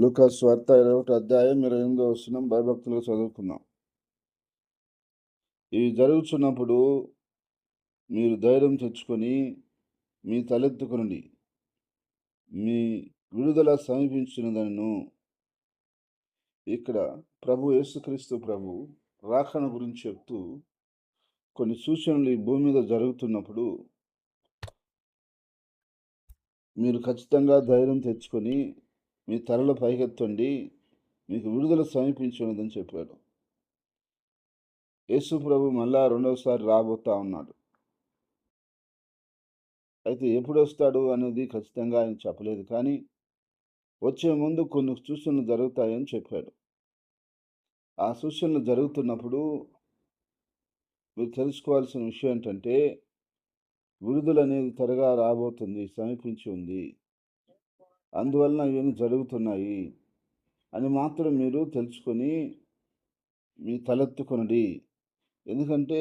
లూకాస్ వార్త ఇరవై ఒకటి అధ్యాయం ఇరవై ఎనిమిదో వస్తున్నాం భయభక్తులు చదువుకున్నాం ఇవి జరుగుతున్నప్పుడు మీరు ధైర్యం తెచ్చుకొని మీ తలెత్తుకునండి. మీ విడుదల సమీపించినదను ఇక్కడ ప్రభు యేసుక్రీస్తు ప్రభు రాకణ గురించి చెప్తూ కొన్ని సూచనలు ఈ భూమి మీద జరుగుతున్నప్పుడు మీరు ఖచ్చితంగా ధైర్యం తెచ్చుకొని మీ తలలు పైకెత్తండి మీకు విడుదల సమీపించినదని చెప్పాడు. యేసు ప్రభు మళ్ళా రెండవసారి రాబోతా ఉన్నాడు. అయితే ఎప్పుడు వస్తాడు అనేది ఖచ్చితంగా ఆయన చెప్పలేదు కానీ వచ్చే ముందు కొన్ని సూచనలు జరుగుతాయని చెప్పాడు. ఆ సూచనలు జరుగుతున్నప్పుడు మీరు తెలుసుకోవాల్సిన విషయం ఏంటంటే విడుదల అనేది త్వరగా రాబోతుంది సమీపించి ఉంది. అందువలన ఇవన్నీ జరుగుతున్నాయి అని మాత్రం మీరు తెలుసుకొని మీ తలెత్తుకొనడి. ఎందుకంటే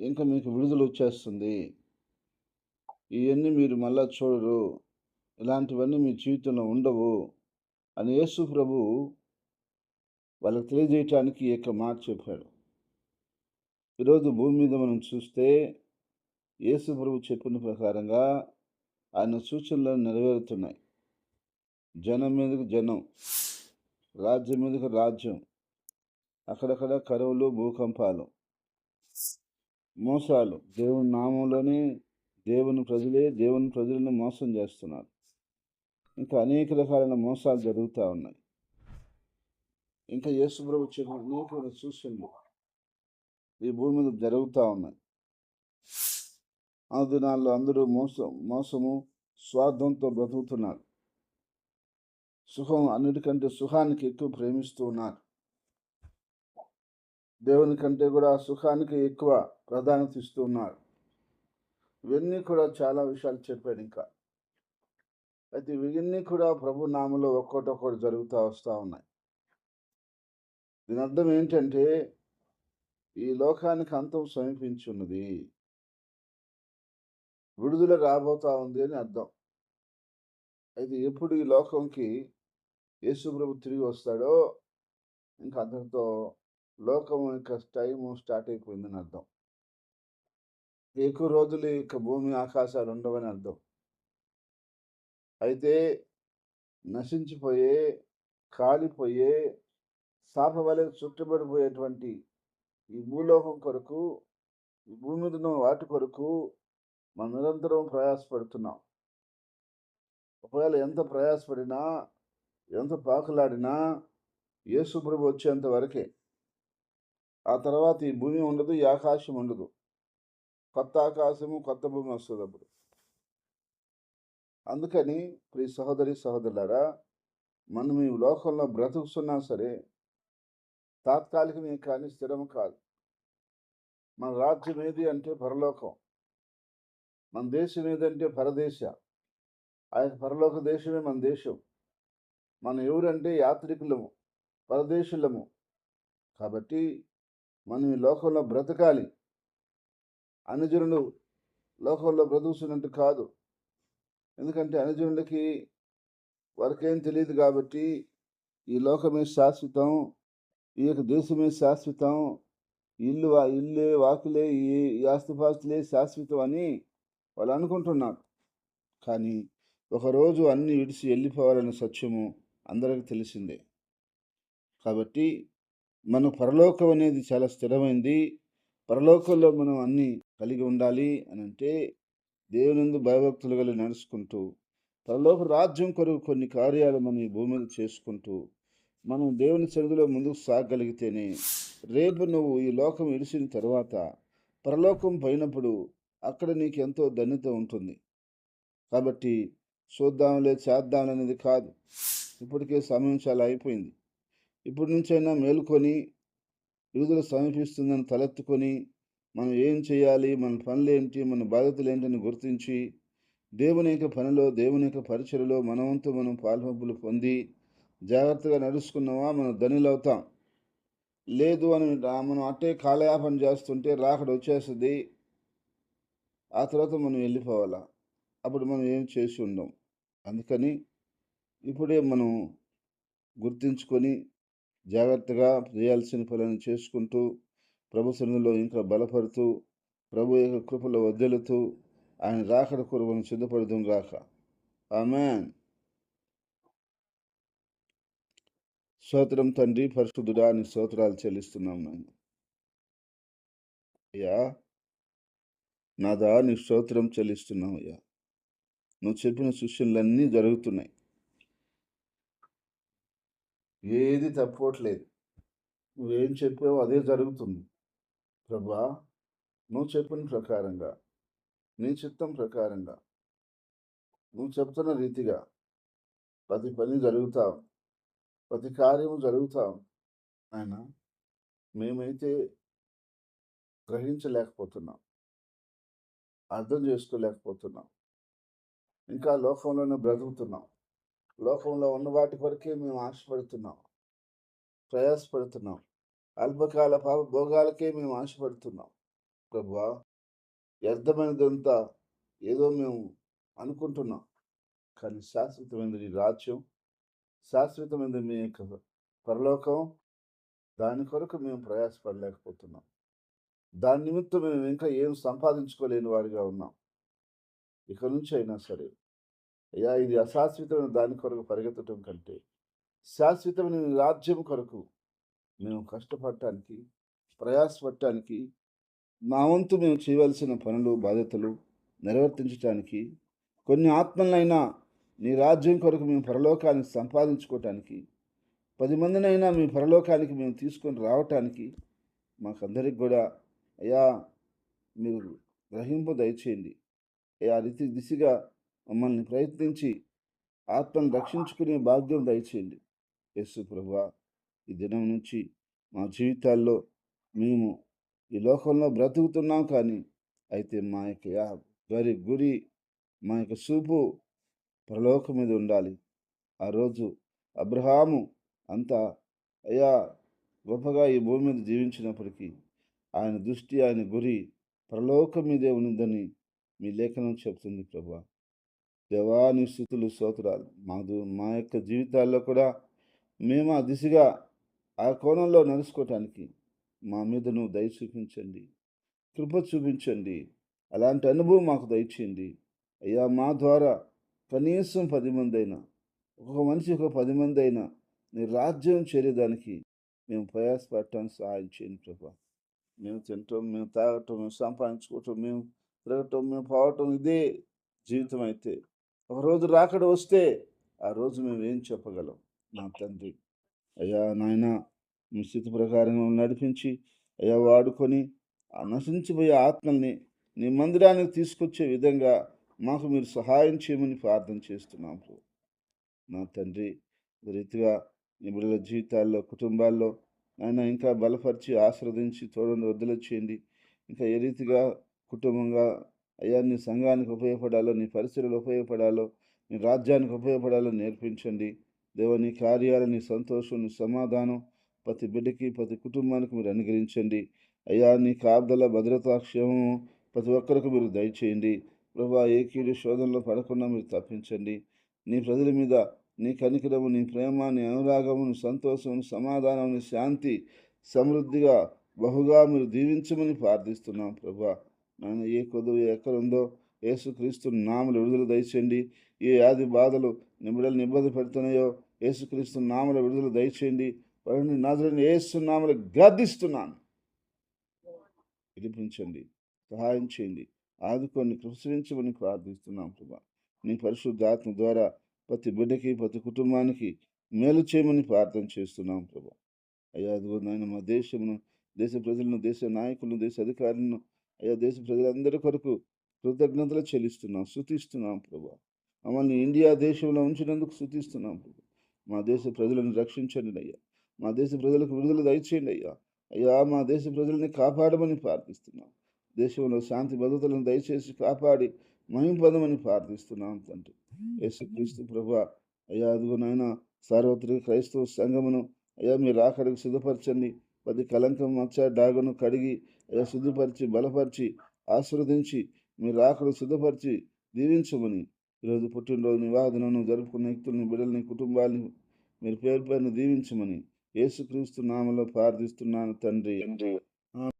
ఇంకా మీకు విడుదల వచ్చేస్తుంది. ఇవన్నీ మీరు మళ్ళా చూడరు. ఇలాంటివన్నీ మీ జీవితంలో ఉండవు అని యేసు ప్రభు వాళ్ళకి తెలియజేయటానికి ఈ యొక్క మాట చెప్పాడు. ఈరోజు భూమి మీద మనం చూస్తే యేసు ప్రభు చెప్పిన ప్రకారంగా ఆయన సూచనలు నెరవేరుతున్నాయి. జనం మీదకు జనం రాజ్యం మీదకు రాజ్యం అక్కడక్కడ కరువులు భూకంపాలు మోసాలు. దేవుని నామంలోనే దేవుని ప్రజలే దేవుని ప్రజలను మోసం చేస్తున్నారు. ఇంకా అనేక రకాలైన మోసాలు జరుగుతూ ఉన్నాయి. ఇంకా యేసుప్రభు చెప్పిన అనేకమైన సూచనలు ఈ భూమి మీద జరుగుతూ ఉన్నాయి. ఆ దినాల్లో అందరూ మోసం మోసము స్వార్థంతో బ్రతుకుతున్నారు. సుఖం అన్నిటికంటే సుఖానికి ఎక్కువ ప్రేమిస్తూ ఉన్నారు. దేవుని కంటే కూడా సుఖానికి ఎక్కువ ప్రాధాన్యత ఇస్తూ ఉన్నారు. ఇవన్నీ కూడా చాలా విషయాలు చెప్పాడు ఇంకా. అయితే ఇవన్నీ కూడా ప్రభు నామలో ఒక్కోటి జరుగుతూ వస్తూ ఉన్నాయి. దీని అర్థం ఏంటంటే ఈ లోకానికి అంతం సమీపించి ఉన్నది విడుదల రాబోతా ఉంది అని అర్థం. అయితే ఎప్పుడు ఈ లోకంకి యేసుప్రభు తిరిగి వస్తాడో ఇంకా అంతటితో లోకం యొక్క టైము స్టార్ట్ అయిపోయిందని అర్థం. ఎక్కువ రోజులు ఇక భూమి ఆకాశాలు ఉండవని అర్థం. అయితే నశించిపోయే కాలిపోయే శాప వలె చుట్టబడిపోయేటువంటి ఈ భూలోకం కొరకు ఈ భూమి వాటి కొరకు మనం నిరంతరం ప్రయాసపడుతున్నాం. ఒకవేళ ఎంత ప్రయాసపడినా ఎంత పాకులాడినా యేసు ప్రభు వచ్చేంత వరకే. ఆ తర్వాత ఈ భూమి ఉండదు ఈ ఆకాశం ఉండదు. కొత్త ఆకాశము కొత్త భూమి వస్తుంది అప్పుడు. అందుకని ప్రియ సహోదరి సహోదరులారా మనం ఈ లోకంలో బ్రతుకుతున్నా సరే తాత్కాలికమే కానీ స్థిరం కాదు. మన రాజ్యం ఏది అంటే పరలోకం. మన దేశం ఏదంటే పరదేశ. ఆ యొక్క పరలోక దేశమే మన దేశం. మనం ఎవరంటే యాత్రికులము పరదేశులము. కాబట్టి మనం ఈ లోకంలో బ్రతకాలి. అనుజనులు లోకంలో బ్రతుకుతున్నట్టు కాదు. ఎందుకంటే అనుజనులకి వారికేం తెలియదు కాబట్టి ఈ లోకమే శాశ్వతం ఈ యొక్క దేశమే శాశ్వతం. ఇల్లు ఇల్లే వాకులే ఈ ఆస్తిపాస్తులే శాశ్వతం అని వాళ్ళు అనుకుంటున్నారు. కానీ ఒకరోజు అన్ని విడిచి వెళ్ళిపోవాలనే సత్యము అందరికీ తెలిసిందే. కాబట్టి మన పరలోకం అనేది చాలా స్థిరమైంది. పరలోకంలో మనం అన్నీ కలిగి ఉండాలి అని అంటే దేవునందు భయభక్తులు కలిగి నడుచుకుంటూ పరలోక రాజ్యం కొరకు కొన్ని కార్యాలు మనం ఈ భూమి మీద చేసుకుంటూ మనం దేవుని సన్నిధిలో ముందుకు సాగగలిగితేనే రేపు నువ్వు ఈ లోకం ఇడిసిన తర్వాత పరలోకం పోయినప్పుడు అక్కడ నీకు ఎంతో ధన్యత ఉంటుంది. కాబట్టి చూద్దాంలే చేద్దాం అనేది కాదు. ఇప్పటికే సమయం చాలా అయిపోయింది. ఇప్పటి నుంచైనా మేలుకొని విడుదల సమీపిస్తుందని తలెత్తుకొని మనం ఏం చేయాలి మన పనులు ఏంటి మన బాధ్యతలు ఏంటని గుర్తించి దేవుని యొక్క పనిలో దేవుని యొక్క పరిచయలో మనవంతు మనం పాల్పంపులు పొంది జాగ్రత్తగా నడుచుకున్నావా మనం ధనులవుతాం. లేదు అని మనం అట్టే కాలయాపన చేస్తుంటే రాకడ వచ్చేస్తుంది ఆ తర్వాత మనం వెళ్ళిపోవాలా? అప్పుడు మనం ఏం చేసి ఉండం? అందుకని ఇప్పుడే మనం గుర్తించుకొని జాగ్రత్తగా చేయాల్సిన పనులను చేసుకుంటూ ప్రభు సన్నిధిలో ఇంకా బలపడుతూ ప్రభు యొక్క కృపలో వద్దెలుతూ ఆయన రాకడ కొరకు సిద్ధపడదాం గాక. ఆమెన్. స్తోత్రం తండ్రి పరిశుద్ధుడా నీ స్తోత్రాలు చెల్లిస్తున్నాం నేను అయ్యా. నాదా నీ స్తోత్రం చెల్లిస్తున్నావయ్యా నువ్వు చెప్పిన సూచనలన్నీ జరుగుతున్నాయి. ఏది తప్పవట్లేదు నువ్వేం చెప్పావో అదే జరుగుతుంది. ప్రభా నువ్వు చెప్పిన ప్రకారంగా నీ చిత్తం ప్రకారంగా నువ్వు చెప్తున్న రీతిగా ప్రతి పని జరుగుతాం ప్రతి కార్యము జరుగుతాం. ఆయన మేమైతే గ్రహించలేకపోతున్నాం. అర్థం చేసుకోలేకపోతున్నాం. ఇంకా లోకంలోనే బ్రతుకుతున్నాం. లోకంలో ఉన్న వాటి కొరకే మేము ఆశపడుతున్నాం. ప్రయాసపడుతున్నాం. అల్పకాల పాప భోగాలకే మేము ఆశపడుతున్నాం. ప్రభా వ్యర్థమైనదంతా ఏదో మేము అనుకుంటున్నాం. కానీ శాశ్వతమైనది రాజ్యం శాశ్వతమైనది మీ యొక్క పరలోకం దాని కొరకు మేము ప్రయాసపడలేకపోతున్నాం. దాని నిమిత్తం మేము ఇంకా ఏం సంపాదించుకోలేని వారిగా ఉన్నాం. ఇక నుంచి అయినా సరే. అయ్యా ఇది అశాశ్వతమైన దాని కొరకు పరిగెత్తడం కంటే శాశ్వతమైన రాజ్యం కొరకు మేము కష్టపడటానికి ప్రయాసపడటానికి మా వంతు మేము చేయవలసిన పనులు బాధ్యతలు నిర్వర్తించటానికి కొన్ని ఆత్మలైనా నీ రాజ్యం కొరకు మేము పరలోకాన్ని సంపాదించుకోవటానికి పది మందినైనా మీ పరలోకానికి మేము తీసుకొని రావటానికి మాకందరికి కూడా అయ్యా! మీరు గ్రహింపు దయచేయండి. అయ్యా రీతి దిశగా మమ్మల్ని ప్రయత్నించి ఆత్మను రక్షించుకునే భాగ్యం దయచేయండి. యేసు ప్రభా ఈ దినం నుంచి మా జీవితాల్లో మేము ఈ లోకంలో బ్రతుకుతున్నాం కానీ అయితే మా యొక్క యా- గరి గురి మా యొక్క చూపు పరలోకం మీద ఉండాలి. ఆ రోజు అబ్రహాము అంతా అయ్యా! గొప్పగా ఈ భూమి మీద జీవించినప్పటికీ ఆయన దృష్టి ఆయన గురి పరలోకం మీదే ఉన్నదని మీ లేఖనం చెప్తుంది ప్రభా. దేవాని స్థుతులు స్తోత్రాలు. మాదు మా యొక్క జీవితాల్లో కూడా మేము ఆ దిశగా ఆ కోణంలో నడుచుకోవటానికి మా మీద నువ్వు దయ చూపించండి కృప చూపించండి అలాంటి అనుభవం మాకు దయచేయండి. అయ్యా మా ద్వారా కనీసం పది మంది అయినా ఒక మనిషి ఒక పది మంది అయినా నీ రాజ్యం చేరేదానికి మేము ప్రయాసపడటానికి సహాయం చేయండి ప్రభా. మేము తినటం మేము తాగటం మేము సంపాదించుకోవటం మేము తిరగటం మేము పోవటం ఇదే జీవితం అయితే. ఒకరోజు రాకడ వస్తే ఆ రోజు మేము ఏం చెప్పగలం? నా తండ్రి అయ్యా నాయన మీ స్థితి ప్రకారంగా నడిపించి అయ్యా వాడుకొని ఆ నశించిపోయే ఆత్మల్ని నీ మందిరానికి తీసుకొచ్చే విధంగా మాకు మీరు సహాయం చేయమని ప్రార్థన చేస్తున్నాం నా తండ్రి రీతిగా నిబిడల బిడ్డల జీవితాల్లో కుటుంబాల్లో ఆయన ఇంకా బలపరిచి ఆశ్రవదించి తోడని వద్దలు చేయండి ఇంకా ఏ రీతిగా కుటుంబంగా అయ్యా నీ సంఘానికి ఉపయోగపడాలో నీ పరిసరాలు ఉపయోగపడాలో నీ రాజ్యానికి ఉపయోగపడాలో నేర్పించండి. దేవ నీ కార్యాలు నీ సంతోషం నీ సమాధానం ప్రతి బిడ్డకి ప్రతి కుటుంబానికి మీరు అనుగ్రహించండి. అయ్యా నీ కాపుదల భద్రతాక్షేమం ప్రతి ఒక్కరికి మీరు దయచేయండి. ప్రభా ఏ కీడు శోధనలో పడకుండా మీరు తప్పించండి. నీ ప్రజల మీద నీ కనికరము నీ ప్రేమ నీ అనురాగము నీ సంతోషం సమాధానం నీ శాంతి సమృద్ధిగా బహుగా మీరు దీవించమని ప్రార్థిస్తున్నాం ప్రభా. నాయన ఏ కొద్దు ఎక్కడుందో యేసుక్రీస్తు నామలు విడుదల దయచేయండి. ఏ వ్యాధి బాధలు నిబిడలు ఇబ్బంది పెడుతున్నాయో యేసుక్రీస్తు నామల విడుదల దయచేయండి. వారిని నాదులను ఏసునామలు నామలు విడిపించండి. సహాయం చేయండి. ఆదుకొని ప్రసరించమని ప్రార్థిస్తున్నాం ప్రభా. నీ పరిశుద్ధాత్మ ద్వారా ప్రతి బిడ్డకి ప్రతి కుటుంబానికి మేలు చేయమని ప్రార్థన చేస్తున్నాం ప్రభా. అయ్యా అదిగో నాయన మా దేశమును దేశ ప్రజలను దేశ నాయకులను దేశ అధికారులను అయ్యా దేశ ప్రజలందరి కొరకు కృతజ్ఞతలు చెల్లిస్తున్నాం శృతిస్తున్నాం ప్రభా. మమ్మల్ని ఇండియా దేశంలో ఉంచినందుకు శృతిస్తున్నాం ప్రభా. మా దేశ ప్రజలను రక్షించండి అయ్యా. మా దేశ ప్రజలకు విడుదల దయచేయండి అయ్యా. అయ్యా మా దేశ ప్రజల్ని కాపాడమని ప్రార్థిస్తున్నాం. దేశంలో శాంతి భద్రతలను దయచేసి కాపాడి మహిం పొందమని ప్రార్థిస్తున్నాం తండ్రి. యేసుక్రీస్తు ప్రభా అయ్యా అదిగో నాయన సార్వత్రిక క్రైస్తవ సంఘమును అయ్యా మీరు ఆఖరికి సిద్ధపరచండి ప్రతి కలంకం మచ్చ డాగును కడిగి అయ్యా శుద్ధిపరిచి బలపరిచి ఆశీర్వదించి మీరు ఆఖరు సిద్ధపరిచి దీవించమని ఈరోజు పుట్టినరోజు నివాదనను జరుపుకున్న వ్యక్తుల్ని బిడ్డల్ని కుటుంబాలని మీరు పేరు పేరును దీవించమని యేసుక్రీస్తు నామలో ప్రార్థిస్తున్నాను తండ్రి.